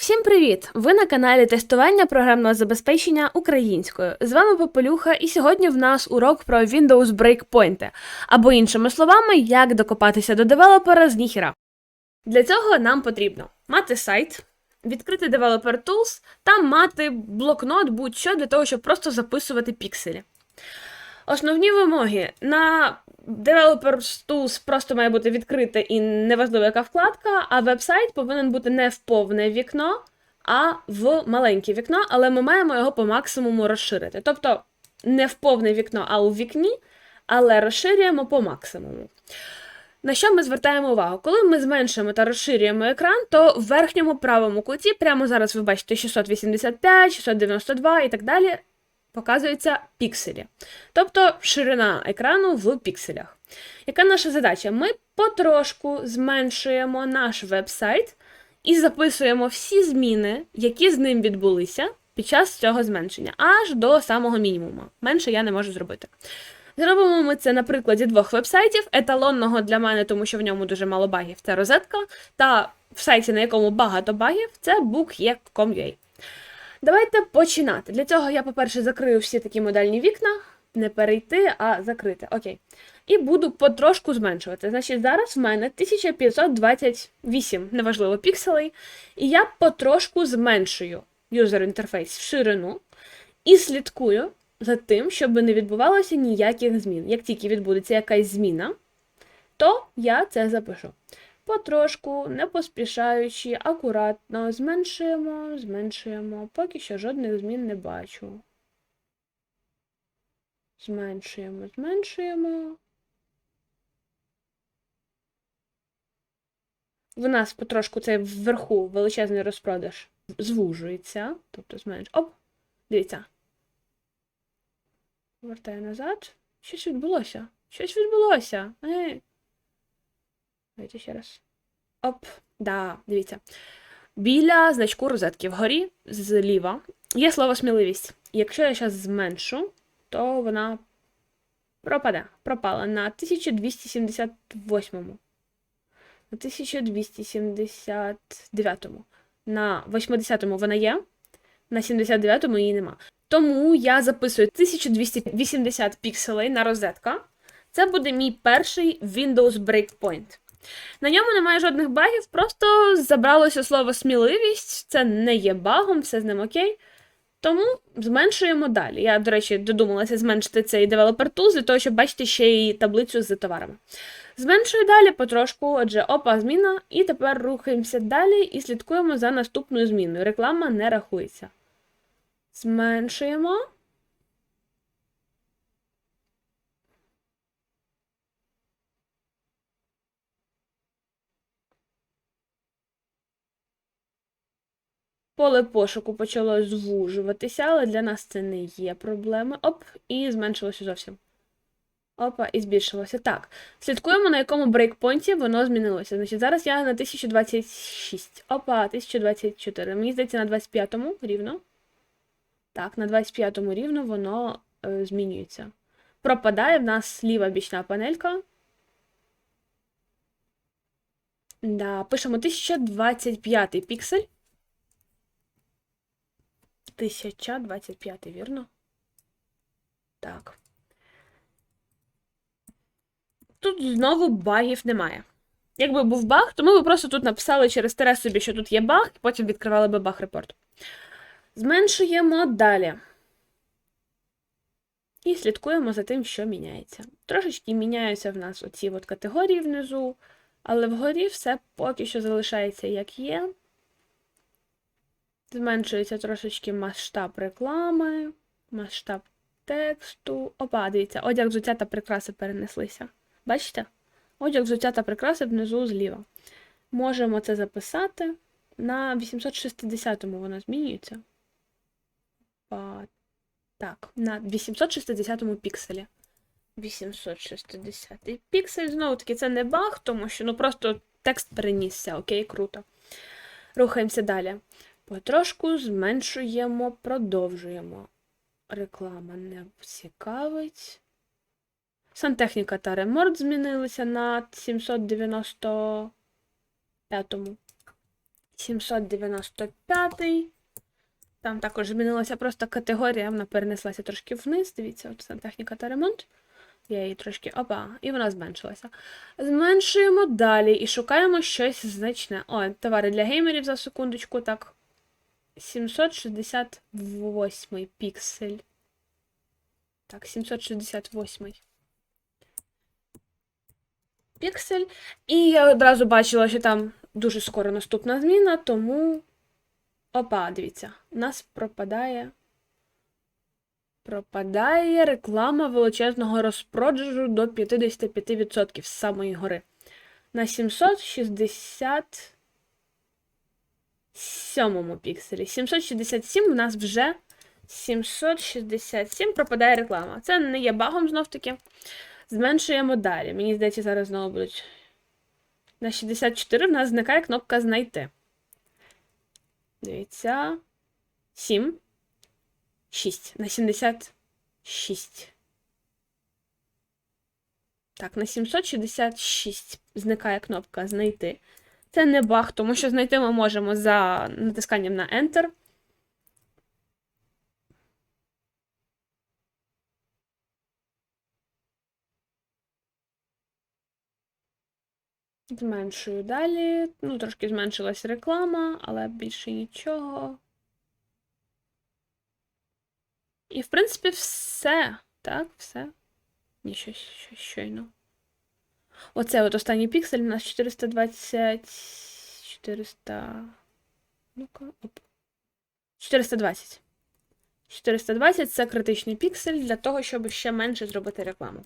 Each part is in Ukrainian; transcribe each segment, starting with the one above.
Всім привіт! Ви на каналі тестування програмного забезпечення українською. З вами Попелюха, і сьогодні в нас урок про Windows Breakpoint, або іншими словами, як докопатися до девелопера з ніхіра. Для цього нам потрібно мати сайт, відкрити Developer Tools та мати блокнот будь-що для того, щоб просто записувати пікселі. Основні вимоги на Developer Tools просто має бути відкрите і неважливо, яка вкладка, а веб-сайт повинен бути не в повне вікно, а в маленьке вікно, але ми маємо його по максимуму розширити. Тобто не в повне вікно, а у вікні, але розширюємо по максимуму. На що ми звертаємо увагу? Коли ми зменшуємо та розширюємо екран, то в верхньому правому куті, прямо зараз ви бачите 685, 692 і так далі, показуються пікселі. Тобто ширина екрану в пікселях. Яка наша задача? Ми потрошку зменшуємо наш веб-сайт і записуємо всі зміни, які з ним відбулися під час цього зменшення, аж до самого мінімуму. Менше я не можу зробити. Зробимо ми це на прикладі двох вебсайтів. Еталонного для мене, тому що в ньому дуже мало багів, це розетка. Та в сайті, на якому багато багів, це book.com.ua. Давайте починати. Для цього я, по-перше, закрию всі такі модельні вікна, не перейти, а закрити. Окей. І буду потрошку зменшувати. Значить, зараз в мене 1528, неважливо, пікселей, і я потрошку зменшую юзер інтерфейс в ширину і слідкую за тим, щоб не відбувалося ніяких змін. Як тільки відбудеться якась зміна, то я це запишу. Потрошку, не поспішаючи, акуратно зменшуємо, зменшуємо. Поки що жодних змін не бачу. Зменшуємо, зменшуємо. В нас потрошку цей вверху величезний розпродаж звужується. Тобто зменш. Оп! Дивіться. Повертаю назад. Щось відбулося. Щось відбулося. Ей. Давайте ще раз. Оп, да, дивіться. Біля значку розетки вгорі зліва є слово сміливість. Якщо я зараз зменшу, то вона пропаде. Пропала на 1278. На 1279. На 80-му вона є, на 79-му її нема. Тому я записую 1280 пікселей на розетка. Це буде мій перший Windows Breakpoint. На ньому немає жодних багів, просто забралося слово сміливість, це не є багом, все з ним окей. Тому зменшуємо далі. Я, до речі, додумалася зменшити цей Developer Tools для того, щоб бачити ще й таблицю з товарами. Зменшую далі потрошку, отже, опа, зміна, і тепер рухаємося далі і слідкуємо за наступною зміною. Реклама не рахується. Зменшуємо. Поле пошуку почало звужуватися, але для нас це не є проблеми. Оп, і зменшилося зовсім. Опа, і збільшилося. Так. Слідкуємо, на якому брейкпойнті воно змінилося. Значить, зараз я на 1026. Опа, 1024. Мені здається, на 25-му рівно. Так, на 25-му рівно воно е, змінюється. Пропадає в нас ліва бічна панелька. Да, пишемо 1025 піксель. 1025, вірно? Так. Тут знову багів немає. Якби був баг, то ми б просто тут написали через тере собі, що тут є баг, і потім відкривали би баг-репорт. Зменшуємо далі. І слідкуємо за тим, що міняється. Трошечки міняються в нас оці от категорії внизу, але вгорі все поки що залишається як є. Зменшується трошечки масштаб реклами, масштаб тексту. Опа, дивіться, одяг взуття та прикраси перенеслися. Бачите? Одяг взуття та прикраси внизу зліва. Можемо це записати. На 860-му воно змінюється. Опа. Так, на 860-му пікселі. 860 піксель. Знову таки, це не баг, тому що ну просто текст перенісся, окей, круто. Рухаємося далі. Потрошку зменшуємо, продовжуємо. Реклама не цікавить. Сантехніка та ремонт змінилися на 795-му. 795. Там також змінилася просто категорія, вона перенеслася трошки вниз. Дивіться, от сантехніка та ремонт. Я її трошки. Опа, і вона зменшилася. Зменшуємо далі і шукаємо щось значне. О, товари для геймерів за секундочку. Так. 768 піксель. Так, 768 піксель. І я одразу бачила, що там дуже скоро наступна зміна, тому. Опа, дивіться, у нас пропадає. Пропадає реклама величезного розпродажу до 55% з самої гори. На 767 пікселі. 767 у нас вже 767 пропадає реклама. Це не є багом знов таки. Зменшуємо далі. Мені здається, зараз знову будуть. На 64 в нас зникає кнопка знайти. Дивіться. 7. 6. На 76. Так, на 766 зникає кнопка знайти. Це не баг, тому що знайти ми можемо за натисканням на Enter. Зменшую далі. Ну, трошки зменшилась реклама, але більше нічого. І, в принципі, все. Так, все. Ні, щось, щойно. Оце от останній піксель у нас 420. 400. Ну-ка, оп. 420. 420 це критичний піксель для того, щоб ще менше зробити рекламу.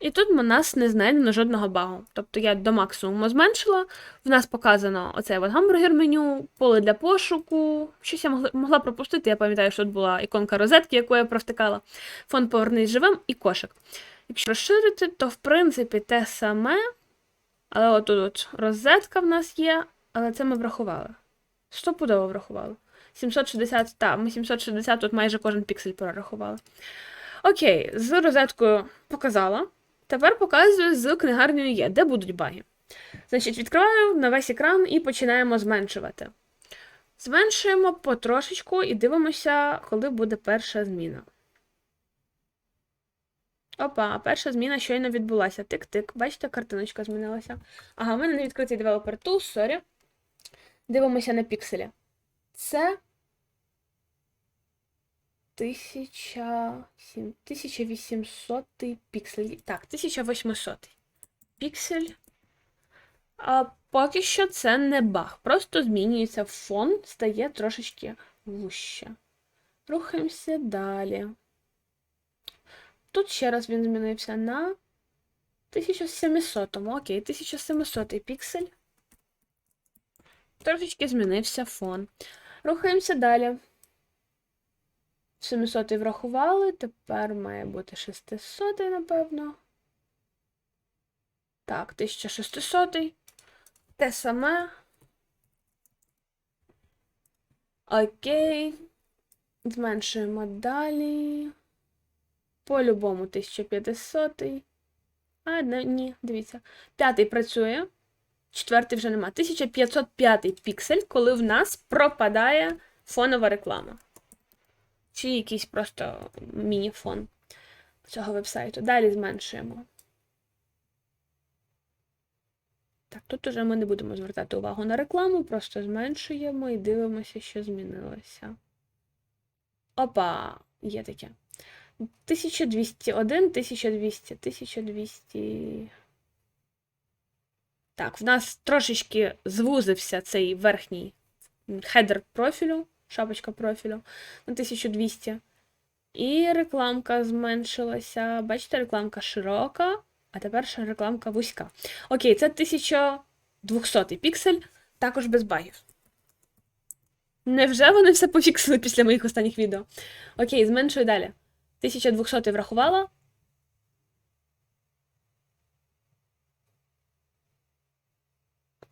І тут у нас не знайдено жодного багу. Тобто я до максимуму зменшила. В нас показано оцей от гамбургер меню, поле для пошуку. Щось я могла, могла пропустити. Я пам'ятаю, що тут була іконка розетки, яку я провтикала. Фон повернись живим і кошик. Якщо розширити, то в принципі те саме. Але от тут от розетка в нас є, але це ми врахували. Стопудово врахували. 760, так, ми 760 тут майже кожен піксель перерахували. Окей, з розеткою показала. Тепер показую з книгарнею є, де будуть баги. Значить, відкриваю на весь екран і починаємо зменшувати. Зменшуємо потрошечку і дивимося, коли буде перша зміна. Опа, перша зміна щойно відбулася. Тик-тик. Бачите, картиночка змінилася. Ага, в мене не відкритий девелопер Tools, сорі. Дивимося на пікселі. Це 1800 піксель. Так, 1800 піксель. А поки що це не баг. Просто змінюється фон, стає трошечки вуще. Рухаємося далі. Тут ще раз він змінився на 1700. Окей, 1700 піксель. Трошечки змінився фон. Рухаємося далі. 700 врахували, тепер має бути 600, напевно. Так, 1600. Те саме. Окей. Зменшуємо далі. По-любому 1500. А, ні, дивіться. П'ятий працює. Четвертий вже нема. 1505 піксель, коли в нас пропадає фонова реклама чи якийсь просто міні-фон цього вебсайту. Далі зменшуємо. Так, тут уже ми не будемо звертати увагу на рекламу, просто зменшуємо і дивимося, що змінилося. Опа, є таке. 1201, 1200, 1200. Так, в нас трошечки звузився цей верхній хедер профілю шапочка профілю на 1200. І рекламка зменшилася. Бачите, рекламка широка, а тепер ще рекламка вузька. Окей, це 1200 піксель, також без багів. Невже вони все пофіксили після моїх останніх відео? Окей, зменшую далі. 1200 врахувала.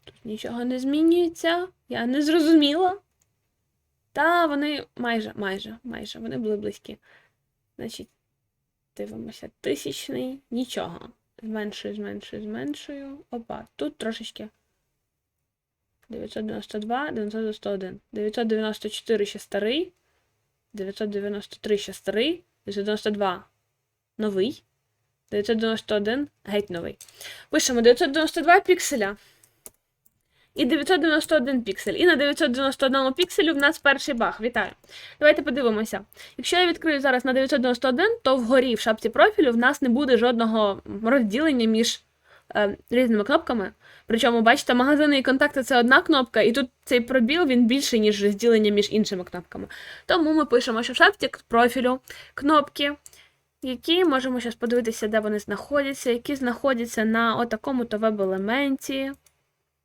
Тут нічого не змінюється. Я не зрозуміла. Та вони майже, майже, майже, вони були близькі. Значить, дивимося, тисячний, нічого. Зменшую, зменшую, зменшую. Опа, тут трошечки 992, 991. 994 ще старий. 993 ще старий. 992 новий. 991 геть новий. Пишемо 992 пікселя. І 991 піксель. І на 991 пікселю в нас перший баг. Вітаю. Давайте подивимося. Якщо я відкрию зараз на 991, то вгорі в шапці профілю в нас не буде жодного розділення між е, різними кнопками. Причому, бачите, магазини і контакти це одна кнопка, і тут цей пробіл він більший, ніж розділення між іншими кнопками. Тому ми пишемо, що в шапці профілю кнопки, які можемо зараз подивитися, де вони знаходяться, які знаходяться на отакому-то веб-елементі,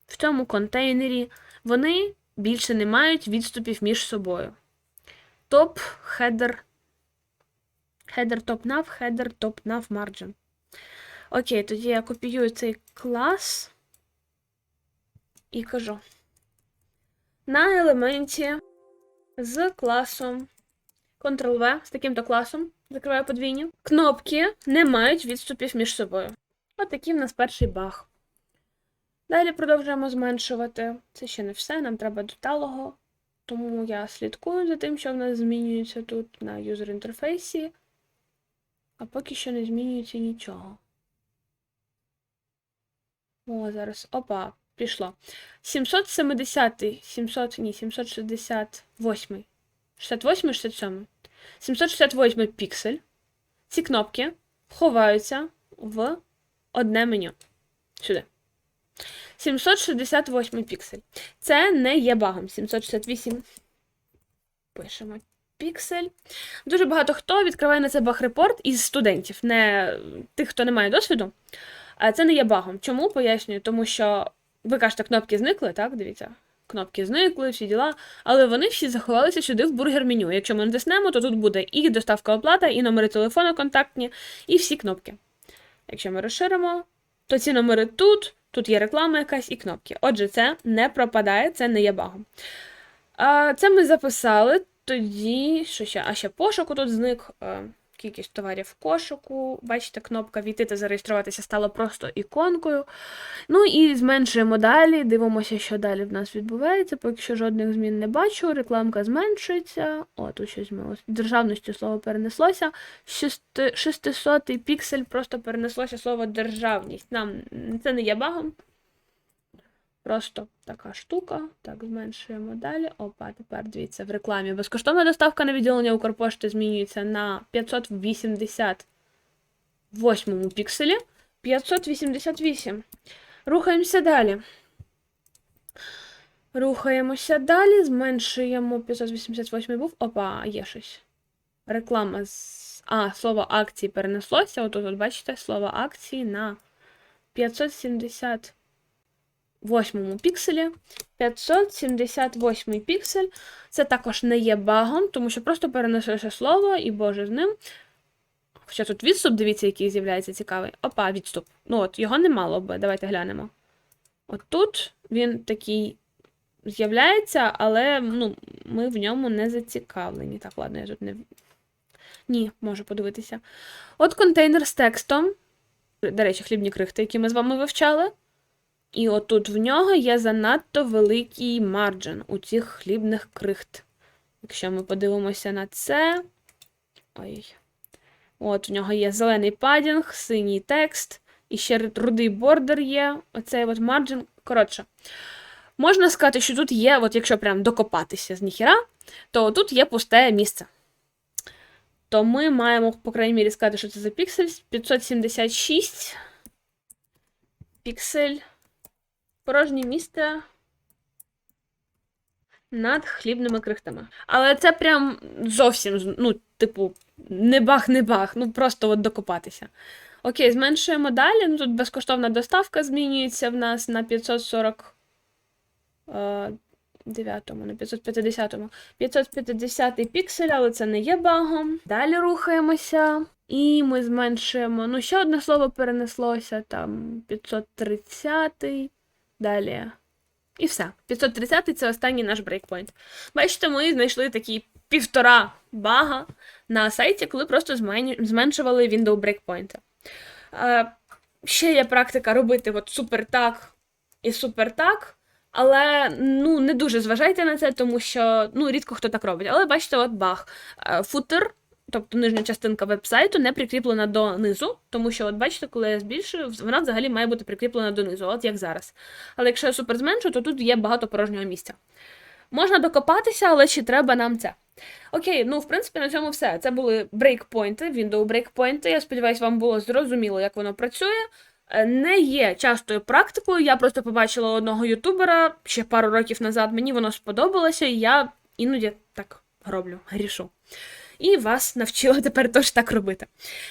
в цьому контейнері. Вони більше не мають відступів між собою. Топ, хедер, хедер топ nav, хедер топ nav margin. Окей, тоді я копіюю цей клас і кажу. На елементі з класом Ctrl-V з таким-то класом, закриваю подвійні, кнопки не мають відступів між собою. Отакий в нас перший баг. Далі продовжуємо зменшувати. Це ще не все, нам треба до талого. Тому я слідкую за тим, що в нас змінюється тут на юзер інтерфейсі, а поки що не змінюється нічого. О, зараз. Опа, пішло. 770, 700, ні, 768. 68, 67. 768 піксель. Ці кнопки ховаються в одне меню. Сюди. 768 піксель. Це не є багом. 768. Пишемо піксель. Дуже багато хто відкриває на це баг-репорт із студентів, не тих, хто не має досвіду. А це не є багом. Чому? Пояснюю, тому що ви кажете, кнопки зникли, так? Дивіться. Кнопки зникли, всі діла, але вони всі заховалися сюди в бургер-меню. Якщо ми натиснемо, то тут буде і доставка оплата, і номери телефону контактні, і всі кнопки. Якщо ми розширимо, то ці номери тут, тут є реклама якась і кнопки. Отже, це не пропадає, це не є багом. Це ми записали. Тоді, що ще? А ще пошуку тут зник. Кількість товарів в кошику. Бачите, кнопка Війти та зареєструватися стала просто іконкою. Ну і зменшуємо далі. Дивимося, що далі в нас відбувається. Поки що жодних змін не бачу. Рекламка зменшується. О, тут щось змінилося. Державності слово перенеслося. 600 піксель просто перенеслося слово державність. Нам це не є багом. Просто така штука. Так, зменшуємо далі. Опа, тепер дивіться, в рекламі. Безкоштовна доставка на відділення Укрпошти змінюється на 588 пікселі. 588. Рухаємося далі. Рухаємося далі, зменшуємо 588 був. Опа, є щось. Реклама з. А, слово акції перенеслося. Отут, от бачите, слово акції на 570 восьмому пікселі. 578 піксель. Це також не є багом, тому що просто переносилося слово, і Боже з ним. Хоча тут відступ, дивіться, який з'являється цікавий. Опа, відступ. Ну от, його не мало би. Давайте глянемо. От тут він такий з'являється, але ну, ми в ньому не зацікавлені. Так, ладно, я тут не. Ні, можу подивитися. От контейнер з текстом. До речі, хлібні крихти, які ми з вами вивчали. І отут в нього є занадто великий марджин у цих хлібних крихт. Якщо ми подивимося на це. Ой. От, в нього є зелений падінг, синій текст, і ще рудий бордер є. Оцей от марджин. Коротше, можна сказати, що тут є, от якщо прям докопатися з ніхіра, то тут є пусте місце. То ми маємо, по крайній мірі, сказати, що це за піксель. 576 піксель порожнє місце над хлібними крихтами. Але це прям зовсім, ну, типу, не бах, не бах, ну просто от докопатися. Окей, зменшуємо далі. Ну, тут безкоштовна доставка змінюється в нас на 540. Е, 9-му, на 550-му. 550-й піксель, але це не є багом. Далі рухаємося. І ми зменшуємо. Ну, ще одне слово перенеслося, там 530 Далі. І все. 530 це останній наш брейкпойнт. Бачите, ми знайшли такі півтора бага на сайті, коли просто зменшували window брейкпойнти. Ще є практика робити от супер так і супер так, Але ну не дуже зважайте на це, тому що ну рідко хто так робить. Але бачите, от бах. Е, Футер, тобто нижня частинка веб-сайту, не прикріплена до низу, тому що, от бачите, коли я збільшую, вона взагалі має бути прикріплена донизу, от як зараз. Але якщо я супер зменшу, то тут є багато порожнього місця. Можна докопатися, але чи треба нам це? Окей, ну в принципі на цьому все. Це були брейкпойнти, Windows брейкпойнти. Я сподіваюся, вам було зрозуміло, як воно працює. Е, Не є частою практикою. Я просто побачила одного ютубера ще пару років назад. Мені воно сподобалося, і я іноді так роблю, грішу. І вас навчила тепер теж так робити.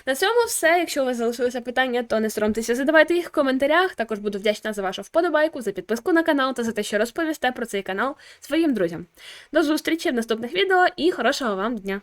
На цьому все. Якщо у вас залишилися питання, то не соромтеся, задавайте їх в коментарях. Також буду вдячна за вашу вподобайку, за підписку на канал та за те, що розповісте про цей канал своїм друзям. До зустрічі в наступних відео і хорошого вам дня!